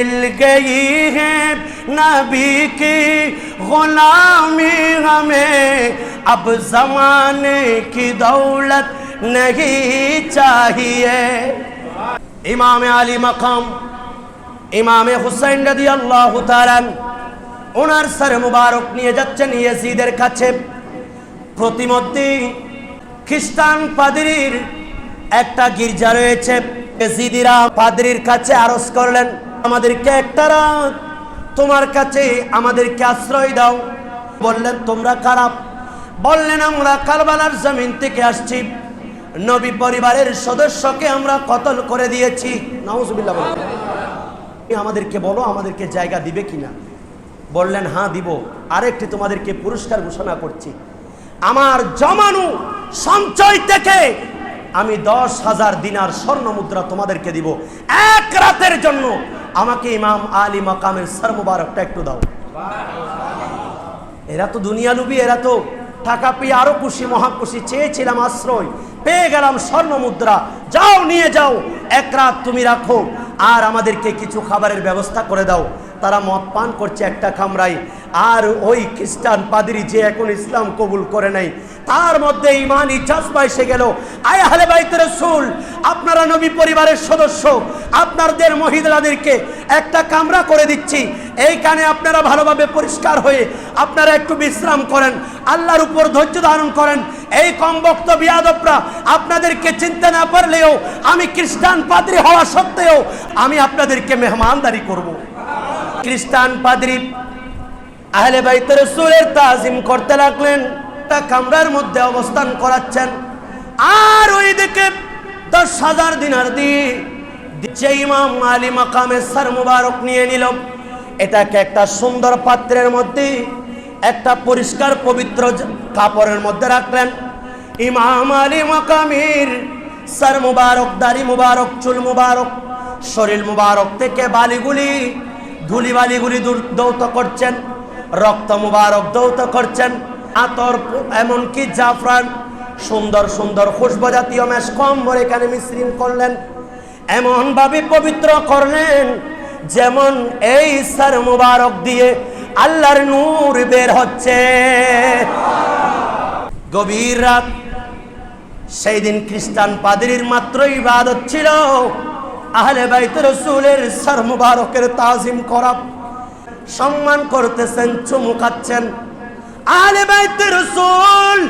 मिल गई है नबी की गुलामी हमें अब जमाने की दौलत नहीं चाहिए ইমাম আলী মাকাম ইমামে হুসাইন রাদি আল্লাহ তালান ওনার স্যার মুবারক নিয়ে যাচ্ছেন ইয়েজিদের কাছে প্রতিমধ্যে খ্রিস্টান পাদ্রীর একটা গির্জা রয়েছে ইয়েজিদিরা পাদ্রীর কাছে আরজ করলেন আমাদেরকে একটা রাত তোমার কাছে আমাদেরকে আশ্রয় দাও। বললেন, তোমরা খারাপ বললেন, আমরা কারবালার জমিন থেকে আসছি। নবী পরিবারের সদস্যকে আমরা কতল করে দিয়েছি। তুমি আমাদেরকে বলো, আমাদেরকে জায়গা দিবে কিনা? বললেন হ্যাঁ দিব। আরেকটি তোমাদেরকে পুরস্কার ঘোষণা করছি। আমার জমানো সঞ্চয় থেকে আমি দশ হাজার দিনার স্বর্ণ মুদ্রা তোমাদেরকে দিব। এক রাতের জন্য আমাকে ইমাম আলী মাকামের সার মুবারকটা একটু দাও। এরা তো দুনিয়া লুবি, এরা তো টাকা পেয়ে আরও খুশি মহাখুশি চেয়েছিলাম আশ্রয়, পেয়ে গেলাম স্বর্ণ মুদ্রা। যাও, নিয়ে যাও, এক রাত তুমি রাখো, আর আমাদেরকে কিছু খাবারের ব্যবস্থা করে দাও। তারা মদ পান করছে একটা খামরাই আর ওই খ্রিস্টান পাদ্রী যে এখন ইসলাম কবুল করে নাই, তার মধ্যে ইমান ইজাজবা এসে গেল। আয় আহলে বাইত রসুল, আপনারা নবী পরিবারের সদস্য, আপনাদের মহিলাদেরকে একটা কামরা করে দিচ্ছি। এইখানে আপনারা ভালোভাবে পরিষ্কার হয়ে আপনারা একটু বিশ্রাম করেন, আল্লাহর উপর ধৈর্য ধারণ করেন। এই কম বক্ত বিয়াদবরা আপনাদেরকে চিনতে না পারলেও আমি খ্রিস্টান পাদ্রী হওয়া সত্ত্বেও আমি আপনাদেরকে মেহমানদারি করব। খ্রিস্টান পাদ্রী আহলে বাইত রসুলের তাজিম করতে লাগলেন, তা কামরার মধ্যে অবস্থান করাচ্ছেন। আর ওই দিকে দশ হাজার দিনার দিয়ে যে ইমাম আলী মাকামের সার মুবারক নিয়ে নিল। এটাকে একটা সুন্দর পাত্রের মধ্যে, একটা পরিষ্কার পবিত্র কাপড়ের মধ্যে রাখলেন। ইমাম আলী মাকামের সার মুবারক, দাড়ি মুবারক, চুল মুবারক, শরীর মুবারক থেকে বালিগুলি, ধুলি বালিগুলি দৌত করছেন। রক্ত মুবারক দৌত করছেন। আতর এমনকি জাফরান, সুন্দর সুন্দর খুশবু জাতীয় মেশ কম্বর এখানে মিশ্রিন করলেন। এমন ভাবে পবিত্র করলেন যেমন এই সার মুবারক দিয়ে আল্লাহর নূর বের হচ্ছে। গভীর রাত, সেই দিন খ্রিস্টান পাদ্রীর মাত্র ইবাদত ছিল। আহলে বাইত রসুলের সার মুবারকের তাজিম করা। সম্মান করতেছেন, চুমু খাচ্ছেন। আহলে বাইত রসুল,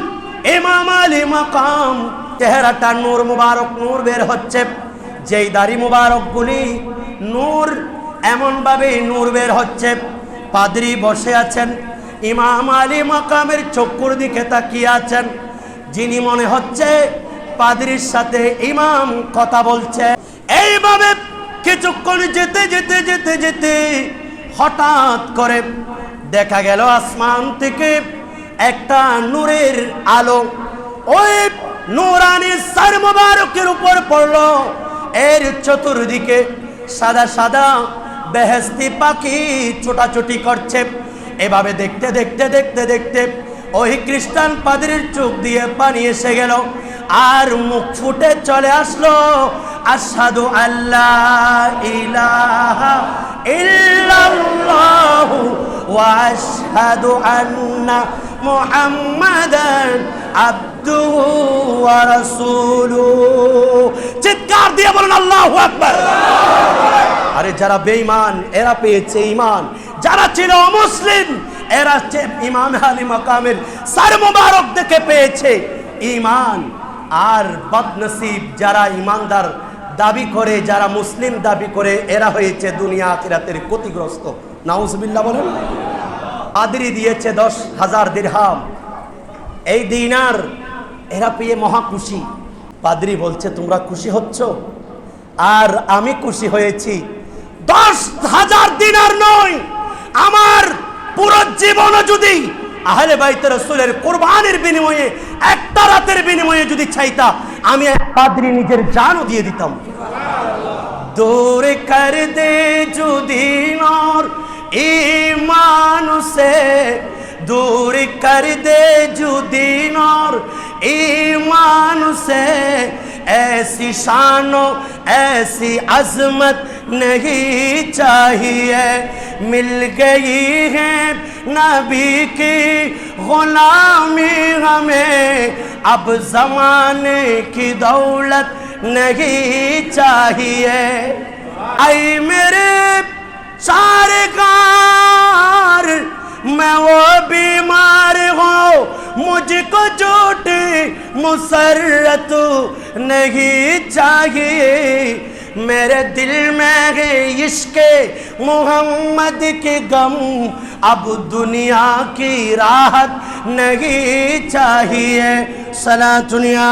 ইমাম আলী মাকাম, চেহারাটা নূর মুবারক, নূর বের হচ্ছে। যেই দাড়ি মুবারক গুলি নূর এমন ভাবে নূর বের হচ্ছে। পাদ্রী বসে আছেন, ইমাম আলী মাকামের চক্ষুর দিকে তাকিয়ে আছেন। যিনি মনে হচ্ছে পাদ্রির সাথে ইমাম কথা বলছে। এইভাবে কিছুক্ষণ যেতে যেতে যেতে যেতে হঠাৎ করে দেখা গেল আসমান থেকে একটা নূরের আলো। ওই নূরানি সার মোবারকের উপর পড়ল। এর চতুর্দিকে সাদা সাদা বেহেস্তি পাখি ছোটাছুটি করছে। এভাবে দেখতে দেখতে দেখতে দেখতে ওই খ্রিস্টান পাদ্রির চোখ দিয়ে পানি এসে গেল। আর মুখ ফুটে চলে আসলো আসাদু আল্লাহ ইলাহা ইল্লাল্লাহু আশহাদু আন্না মুহাম্মাদান আবদুহু ওয়া চিৎকার দিয়ে বলেন, আল্লাহু আকবার! আরে যারা বেঈমান, এরা পেয়েছে ঈমান। যারা ছিল মুসলিম এরা ইমাম আলী মাকামের সার মুবারক দেখে পেয়েছে ঈমান। আর বদনসিব যারা ঈমানদার দাবি করে, যারা মুসলিম দাবি করে, এরা হয়েছে দুনিয়া আখিরাতের ক্ষতিগ্রস্ত। নাউজবিল্লা বলেন, আদরি দিয়েছে দশ হাজার দেড়হাম এই দিনার এরা পেয়ে মহা খুশি। পাদ্রি বলছে, তোমরা খুশি হচ্ছ? আর আমি খুশি হয়েছি। দশ হাজার দিনার নয়, আমার পুরো জীবন যদি আহলে বাইতে রসুলের কোরবানের বিনিময়ে, একটা রাতের বিনিময়ে যদি চাইতা, আমি পাদ্রি নিজের জানও দিয়ে দিতাম। দৌড়ে কর দে যদি নর ईमान से दूर कर दे जो दीन और ईमान से ऐसी शानो, ऐसी अजमत नहीं चाहिए। मिल गई है नबी की गुलामी हमें। अब जमाने की दौलत नहीं चाहिए। आई मेरे सारे कार, मैं वो बीमार हूँ, मुझको झूठी, मुसरत नहीं चाहिए। मेरे दिल में है इश्क, मोहम्मद के गम, अब दुनिया की राहत नहीं चाहिए। सला दुनिया।